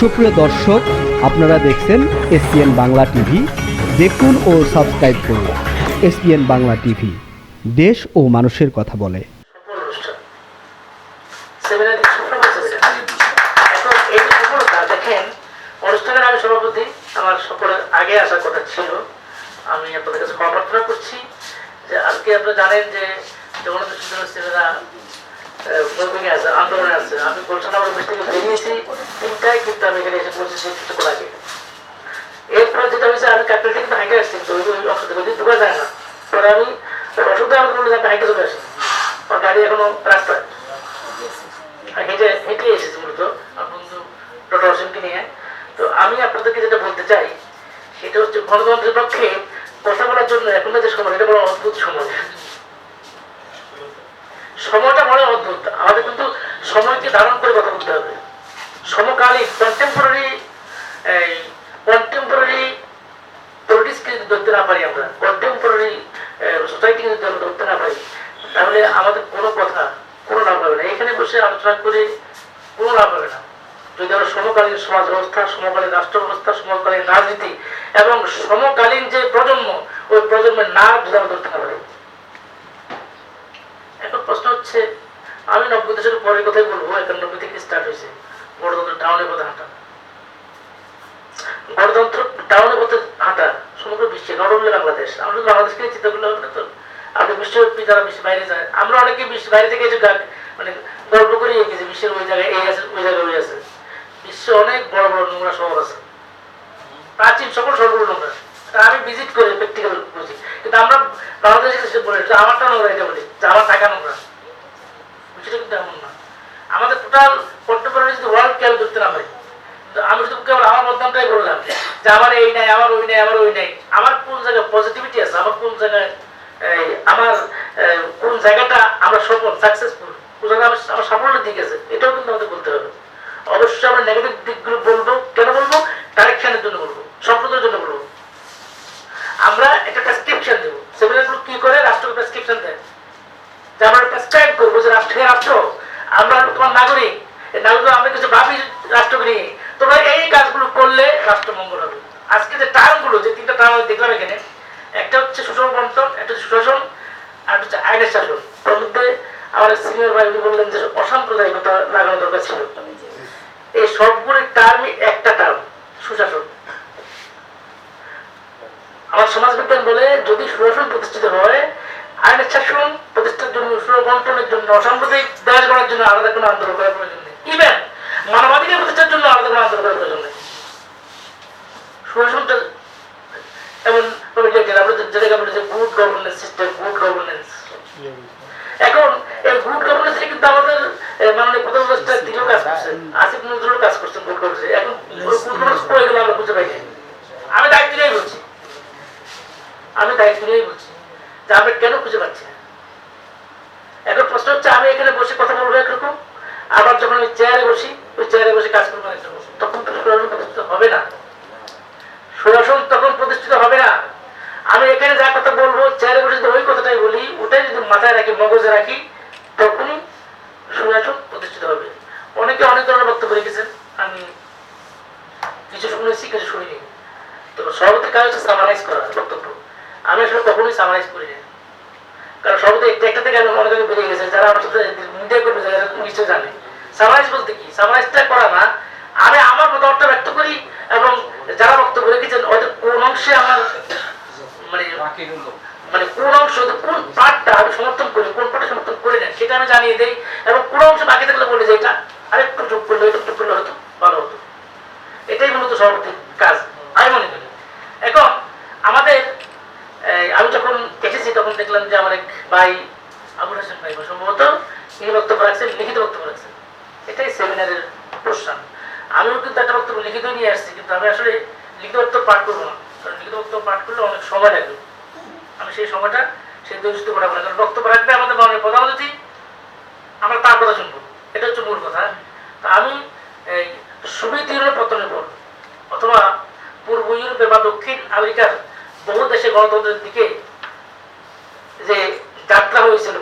সুপ্রিয় দর্শক, আপনারা দেখছেন এসপিএন বাংলা টিভি। দেখুন ও সাবস্ক্রাইব করুন এসপিএন বাংলা টিভি। দেশ ও মানুষের কথা বলে। আমি আপনাদের কাছে প্রার্থনা করছি যে আজকে আপনারা জানেন যে জগন্নাথ মুভিংয়ে আছে আন্দোলনে আছে আমার কিন্তু আগে এরপর যেটা হয়েছে, আমি ক্যাপিটাল কিন্তু আসছি তো ওই ঢুকা যায় না। পরে আমি যে হাইটে চলে আসি। আমার গাড়ি এখনও রাস্তায়। হেঁটে হেঁটে এসেছি মূলত, আমার বন্ধু ডক্টর নিয়ে। তো আমি আপনাদেরকে যেটা বলতে চাই, সেটা হচ্ছে গণতন্ত্রের পক্ষে কথা বলার জন্য এখন যে সময়, এটা বড় অদ্ভুত সময়। সময়টা বড় অদ্ভুত। আমাদের কিন্তু সময়কে ধারণ করে কথা বলতে হবে। সমকালীন কন্টেম্পোরারি এই কন্টেম্পোরারি পলিটিক্সকে যদি ধরতে না পারি আমরা কন্টেম্পোরারি সোসাইটিকে যদি আমরা ধরতে না পারি, তাহলে আমাদের কোনো কথা, কোনো লাভ হবে না। এখানে বসে আলোচনা করে কোনো লাভ হবে না। যদি আমরা সমকালীন সমাজ ব্যবস্থা সমকালীন রাষ্ট্র ব্যবস্থা সমকালীন রাজনীতি এবং সমকালীন যে প্রজন্ম, ওই প্রজন্মের না যদি আমরা ধরতে না পারি এখন প্রশ্ন হচ্ছে, আমি নব্বই দশকের পরের কথাই বলব একানব্বই থেকে স্টার্ট হয়েছে গণতন্ত্র ডাউনে পথে হাঁটা। গণতন্ত্র ডাউনে পথে হাঁটা সমগ্র বিশ্বে নট অনলি বাংলাদেশ। আমরা বাংলাদেশকে চিন্তা করলে হবে না তো। আপনি বিশ্বব্যাপী যারা বিশ্বের বাইরে যায়, আমরা অনেকে বাইরে থেকে এসে মানে গল্প করে গেছি বিশ্বের ওই জায়গায় এই আছে, ওই জায়গায় ওই আছে। বিশ্বে অনেক বড় বড় নোংরা শহর আছে। প্রাচীন সকল শহরগুলো নোংরা। আমি ভিজিট করে প্র্যাকটিক্যাল বুঝি কিন্তু আমরা বলে আমারটা নোংরা এটা বলি, যে আমার টাকা নোংরা। কিন্তু এমন না। আমাদের টোটাল কন্টেম্পোরারি যদি ওয়ার্ল্ড কেউ ধরতে না পারি আমি শুধু কেবল আমার বললাম, যে আমার এই নাই, আমার ওই নাই, আমার ওই নাই। আমার কোন জায়গায় পজিটিভিটি আছে, আমার কোন জায়গায় আমার কোন জায়গাটা আমরা সফল সাকসেসফুল কোন জায়গায় আমার সাফল্যের দিক আছে, এটাও কিন্তু আমাদের বলতে হবে। অবশ্যই আমরা নেগেটিভ দিকগুলো বলব, কেন বলব? ডাইরেকশনের জন্য বলব সম্প্রদায়ের জন্য বলব। আমরা একটা প্রেসক্রিপশন দেবো। সেমিনারগুলো কি করে? রাষ্ট্রকে প্রেসক্রিপশন দেয়। যে আমরা প্রেসক্রাইব করব যে রাষ্ট্র রাষ্ট্র, আমরা তোমার নাগরিক। নাগরিক আমরা কিছু ভাবি রাষ্ট্রকে নিয়ে। তোমরা এই কাজগুলো করলে রাষ্ট্র মঙ্গল হবে। আজকে যে টার্মগুলো যে তিনটা টার্ম আমি দেখলাম এখানে, একটা হচ্ছে সুষম বন্টন, একটা সুশাসন, আর হচ্ছে আইনের শাসন। তার মধ্যে আমার সিনিয়র ভাই বললেন যে অসাম্প্রদায়িকতা লাগানো দরকার ছিল। এই সবগুলি টার্মই একটা টার্ম সুশাসন। আমার সমাজবিজ্ঞান বলে যদি সুশাসন প্রতিষ্ঠিত হয়, আইনের শাসন প্রতিষ্ঠার জন্য সুরবন্টনের জন্য, অসাম্প্রদায়িক দেশ গড়ার জন্য আলাদা কোনো আন্দোলন করার প্রয়োজন নেই। ইভেন মানবাধিকার প্রতিষ্ঠার জন্য আলাদা কোনো আন্দোলন করার প্রয়োজন নেই। এখন কিন্তু আমাদের কাজ কাজ এখন আমি দায়িত্ব বলছি। আমি দায়িত্ব নিয়েই বলছি যে আমরা কেন খুঁজে পাচ্ছি না? এখন প্রশ্ন হচ্ছে, আমি এখানে বসে কথা বলব একরকম? আবার যখন আমি চেয়ারে বসি, ওই চেয়ারে বসে কাজ করব তখন তো প্রতিষ্ঠিত হবে না। সুশাসন তখন প্রতিষ্ঠিত হবে না। আমি এখানে যা কথা বলব চেয়ারে বসে যদি ওই কথাটাই বলি, ওটাই যদি মাথায় রাখি, মগজে রাখি, তখনই সুশাসন প্রতিষ্ঠিত হবে। অনেকে অনেক ধরনের বক্তব্য রেখেছেন। আমি কিছু শুনেছি, কিছু শুনিনি। তো সভাপতির কাজ হচ্ছে সামারাইজ করা বক্তব্য। আমি আসলে কখনোই সামারাইজ করি কারণ সভাপতি একটা থেকে আমি মনে করি বেরিয়ে গেছে, যারা আমার সাথে মিডিয়া করবে নিশ্চয় জানে। সামারাইজ বলতে কি? সামারাইজটা করা না, আমি আমার মতামতটা ব্যক্ত করি এবং যারা বক্তব্য রেখেছেন ওদের কোন অংশে আমার মানে মানে কোন অংশ কোন পার্টটা আমি সমর্থন করি, কোন পার্টটা সমর্থন করি না সেটা আমি জানিয়ে দেই এবং কোন অংশ বাকি থাকলে বলি যে এটা আরেকটু যোগ করলে একটু করলে হয়তো ভালো হতো। এটাই মূলত সভাপতির কাজ আমি মনে করি এখন আমাদের এই, আমি যখন এসেছি তখন দেখলাম যে আমার এক ভাই আবুল হাসান ভাই সম্ভবত তিনি বক্তব্য রাখছেন, লিখিত বক্তব্য রাখছেন। এটাই সেমিনারের প্রশ্ন। আমিও কিন্তু একটা বক্তব্য লিখিত নিয়ে আসছি, কিন্তু আমি আসলে লিখিত বক্তব্য পাঠ করব না। কারণ লিখিত বক্তব্য পাঠ করলে অনেক সময় লাগবে আমি সেই সময়টা সেই দূষিত করা কারণ বক্তব্য রাখবে আমাদের মাননীয় প্রধান আমরা তার কথা শুনব। এটা হচ্ছে মূল কথা। তা আমি এই ইউনিয়নের পতনের পর, অথবা পূর্ব ইউরোপে বা দক্ষিণ আমেরিকার বহু দেশে গণতন্ত্রের দিকে যে যাত্রা হয়েছিল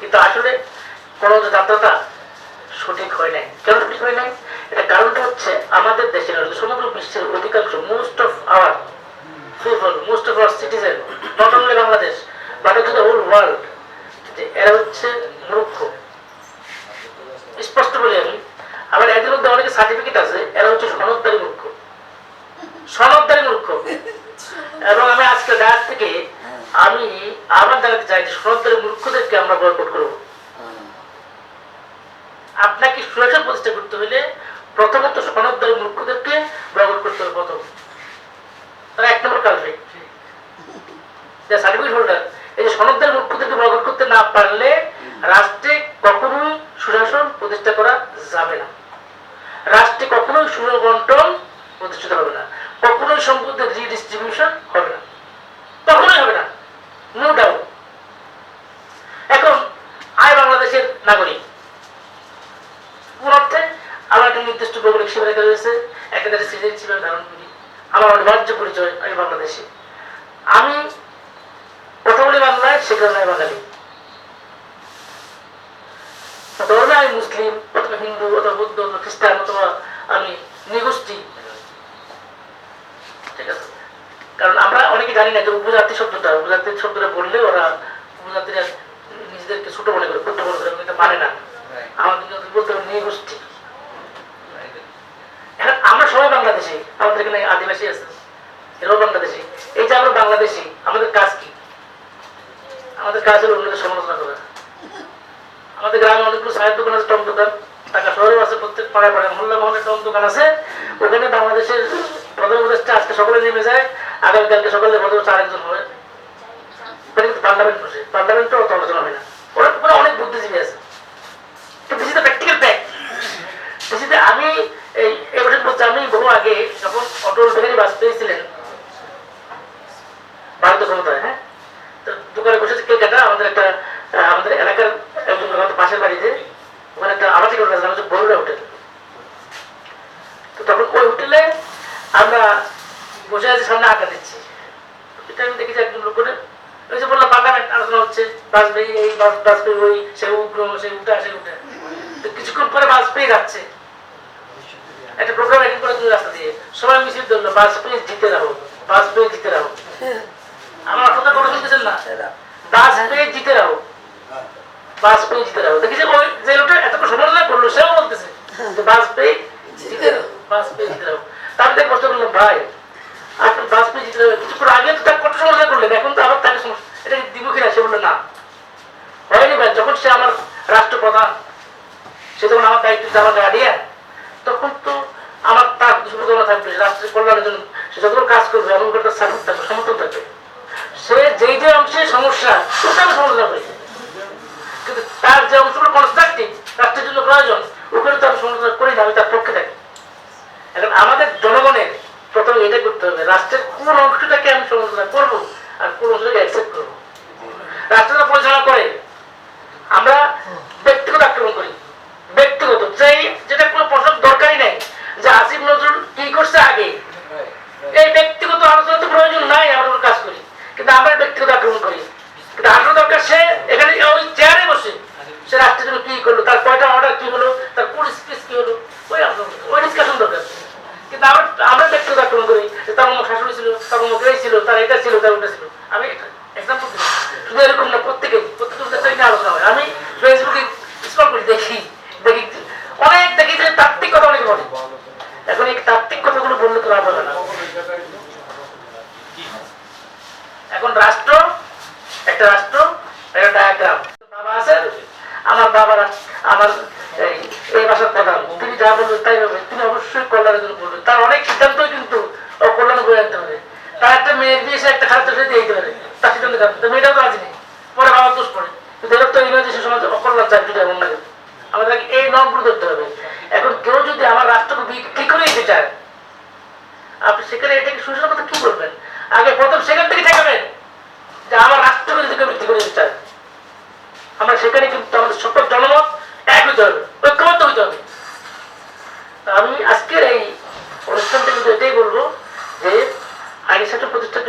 কিন্তু আসলে যাত্রাটা সঠিক হয় নাই। সঠিক হয় নাই? কারণটা হচ্ছে আমাদের দেশের সমগ্র বিশ্বের অধিকাংশ most of our people most of our citizen not only Bangladesh but to the whole world যে এরা হচ্ছে মূর্খ স্পষ্ট বলি আমি আবার এদের মধ্যে অনেকে সার্টিফিকেট আছে এরা হচ্ছে সনদদারি মূর্খ সনদদারি মূর্খ এবং আমি আজকে ডাক থেকে আমি আবার জানাতে চাই যে সনদদারি মূর্খদেরকে আমরা বয়কট করব। আপনাকে সুরক্ষা প্রতিষ্ঠা করতে হলে প্রথমত সনদদারি মূর্খদেরকে বয়কট করতে হবে প্রথম। তারা এক নম্বর যে সার্টিফিকেট হোল্ডার এই যে সনদদারি মূর্খদেরকে বয়কট করতে না পারলে রাষ্ট্রে কখনোই সুশাসন প্রতিষ্ঠা করা যাবে না। রাষ্ট্রে কখনোই সুবন্টন প্রতিষ্ঠিত হবে না। কখনোই সম্পদের রিডিস্ট্রিবিউশন হবে না। কখনোই হবে না। নো ডাউট এখন আয় বাংলাদেশের নাগরিক। কোন আমার একটা নির্দিষ্ট ভৌগোলিক সীমারেখা রয়েছে। একটা দেশের সিটিজেন ধারণ আমার অনিবার্য পরিচয়, আমি বাংলাদেশি। আমি কথা বলি বাংলায় সেখানে বাঙালি। ধর্মে আমি মুসলিম অথবা হিন্দু, অথবা বৌদ্ধ, অথবা খ্রিস্টান, অথবা আমি নিগোষ্ঠী। ঠিক আছে? কারণ আমরা অনেকে জানি না যে উপজাতি শব্দটা উপজাতি শব্দটা বললে ওরা উপজাতিরা নিজেদেরকে ছোট মনে করে ক্ষুদ্র মনে করে এটা মানে না। আমাদের যদি বলতে হবে নিগোষ্ঠী এখন আমরা সবাই বাংলাদেশি আমাদের এখানে আদিবাসী আছে এরাও বাংলাদেশি। এই যে আমরা বাংলাদেশি আমাদের কাজ কি? আমাদের কাজ হলো অন্যদের সমালোচনা করা। আমাদের গ্রামে অনেকগুলো চায়ের দোকান আছে টম দোকান। ঢাকা শহরেও আছে প্রত্যেক পাড়ায় পাড়ায় মহল্লা মহল্লা টম দোকান আছে। ওখানে বাংলাদেশের প্রধান উপদেষ্টা আজকে সকালে নেমে যায়। আগামীকালকে সকালে প্রধান উপদেষ্টা আরেকজন হবে। পার্লামেন্ট বসে? আমাদের একটা আমাদের এলাকার একজন আমাদের পাশের বাড়িতে, ওখানে একটা হোটেল। তো তখন ওই হোটেলে আমরা বসে আছে, সামনে আঁকা দিচ্ছে। এটা আমি দেখেছি একজন লোক করে ওই যে বললাম পার্লামেন্ট আলোচনা হচ্ছে বাজপেয়ী এই বাজ- বাজপেয়ী ওই, সে উগ্র, সে উঠা, সে উঠে। কিছুক্ষণ পরে বাজপেয়ী যাচ্ছে। একটা প্রোগ্রাম অ্যাটেন্ড করে তুমি রাস্তা দিয়ে। সবাই ধরলো জিতে রাখো বাজপেয়ী জিতে রাখো। আমার কথা কোনো শুনতেছেন না? জিতে রাখো। বাজপেয়ী জিতে রাখো। দেখি যে ওই যে লোকটা এত সমালোচনা করল, সেও বলতেছে বাজপেয়ী জিতে রাখো বাজপেয়ী জিতে রাখো। তার থেকে কষ্ট করলাম, ভাই সমস্যা। না? সে বলল আমার রাষ্ট্রপ্রধান, সে যখন আমার তখন তো আমার তার শুভকামনা থাকবে, রাষ্ট্রের কল্যাণের জন্য। কাজ করবে, এমন করে তার সমর্থন থাকবে। সে যেই যে অংশে সমস্যা আমি সমালোচনা কিন্তু তার যে অংশগুলো কনস্ট্রাকটিভ রাষ্ট্রের জন্য প্রয়োজন ওখানে তো আমি সমালোচনা করি না আমি তার পক্ষে থাকি এখন আমাদের জনগণের প্রথমে এটা করতে হবে রাষ্ট্রের কোন অংশটাকে আমি সমালোচনা করব রাষ্ট্রটা পরিচালনা করে আমরা ব্যক্তিগত আক্রমণ করি। ব্যক্তিগত। যেই যেটা কোনো প্রশ্ন দরকারই নেই যে আসিফ নজরুল কি করছে আগে। এই ব্যক্তিগত আলোচনা তো প্রয়োজন নাই আমরা কাজ করি। কিন্তু আমরা ব্যক্তিগত আক্রমণ করি। এখানে ওই চেয়ারে বসে। সে রাষ্ট্রের জন্য কি করল, তার কয়টা অর্ডার কি হলো, তার কোন স্পিচ কি হলো, ওই ওই দরকার। কিন্তু আমরা আমরা ব্যক্তিগত করি তার অমুক শাশুড়ি ছিল, তার ছিল, তার এটা ছিল, তার ওটা ছিল আমি এক্সাম্পল দিই শুধু এরকম না প্রত্যেকে প্রত্যেকের নিয়ে আলোচনা হয় আমি ফেসবুকে স্ক্রল করি দেখি দেখি অনেক দেখি যে তাত্ত্বিক কথা অনেকে বলে এখন এই তাত্ত্বিক কথাগুলো বললে তো লাভ হবে না এখন রাষ্ট্র একটা রাষ্ট্র সে মেয়েটাও তো নেই পরে বাবা দোষ পড়ে। কিন্তু এর তো এই সে সমাজে অকল্যাণ চাকরি এমন এই নর্মগুলো ধরতে হবে। এখন কেউ যদি আমার রাষ্ট্রকে বিক্রি করে আপনি সেখানে এটাকে সুশীল কি বলবেন? আগে প্রথম সেখান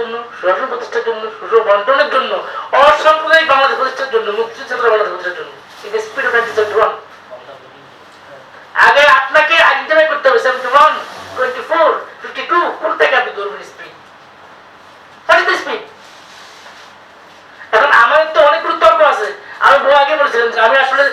জন্য, সুশাসন প্রতিষ্ঠার জন্য, সুশাসন বন্টনের জন্য, অসাম্প্রদায়িক বাংলাদেশ প্রতিষ্ঠার জন্য মুক্তি ছাত্র বাংলাদেশ প্রতিষ্ঠার জন্য। আগে আপনাকে আইডেন্টিফাই করতে হবে seventy one twenty four fifty two কোনটাকে আপনি ধরবেন স্পিড স্পিড এখন আমার তো অনেকগুলো তর্ক আছে। আমি বহু আগে বলেছিলাম যে আমি আসলে